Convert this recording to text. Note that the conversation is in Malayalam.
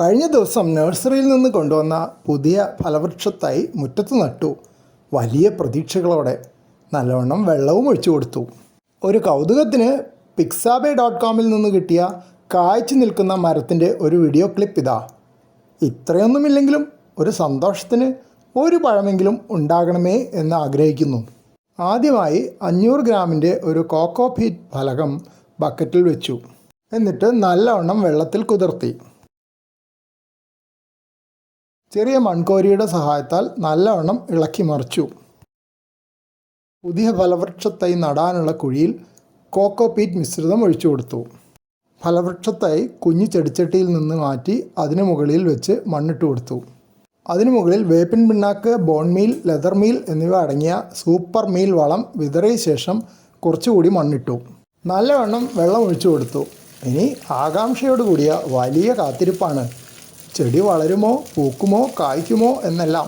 കഴിഞ്ഞ ദിവസം നഴ്സറിയിൽ നിന്ന് കൊണ്ടുവന്ന പുതിയ ഫലവൃക്ഷത്തായി മുറ്റത്ത് നട്ടു. വലിയ പ്രതീക്ഷകളോടെ നല്ലവണ്ണം വെള്ളവും ഒഴിച്ചു കൊടുത്തു. ഒരു കൗതുകത്തിന് പിക്സാബേ ഡോട്ട് കോമിൽ നിന്ന് കിട്ടിയ കായ്ച്ചു നിൽക്കുന്ന മരത്തിന്റെ ഒരു വീഡിയോ ക്ലിപ്പ് ഇതാ. ഇത്രയൊന്നുമില്ലെങ്കിലും ഒരു സന്തോഷത്തിന് ഒരു പഴമെങ്കിലും ഉണ്ടാകണമേ എന്ന് ആഗ്രഹിക്കുന്നു. ആദ്യമായി അഞ്ഞൂറ് ഗ്രാമിന്റെ ഒരു കോക്കോ ഫീറ്റ് ഫലകം ബക്കറ്റിൽ വെച്ചു. എന്നിട്ട് നല്ലവണ്ണം വെള്ളത്തിൽ കുതിർത്തി. ചെറിയ മൺകോരിയുടെ സഹായത്താൽ നല്ലവണ്ണം ഇളക്കി മറിച്ചു. പുതിയ ഫലവൃക്ഷത്തൈ നടാനുള്ള കുഴിയിൽ കോക്കോ പീറ്റ് മിശ്രിതം ഒഴിച്ചു കൊടുത്തു. ഫലവൃക്ഷത്തൈ കുഞ്ഞു ചെടിച്ചട്ടിയിൽ നിന്ന് മാറ്റി അതിനു മുകളിൽ വെച്ച് മണ്ണിട്ട് കൊടുത്തു. അതിനു മുകളിൽ വേപ്പിൻ പിണ്ണാക്ക് ബോൺ മീൽ ലെതർ മീൽ എന്നിവ അടങ്ങിയ സൂപ്പർ മീൽ വളം വിതറിയ ശേഷം കുറച്ചുകൂടി മണ്ണിട്ടു. നല്ലവണ്ണം വെള്ളം ഒഴിച്ചു കൊടുത്തു. ഇനി ആകാംക്ഷയോടുകൂടിയ വലിയ കാത്തിരിപ്പാണ്. ചെടി വളരുമോ പൂക്കുമോ കായ്ക്കുമോ എന്നെല്ലാം.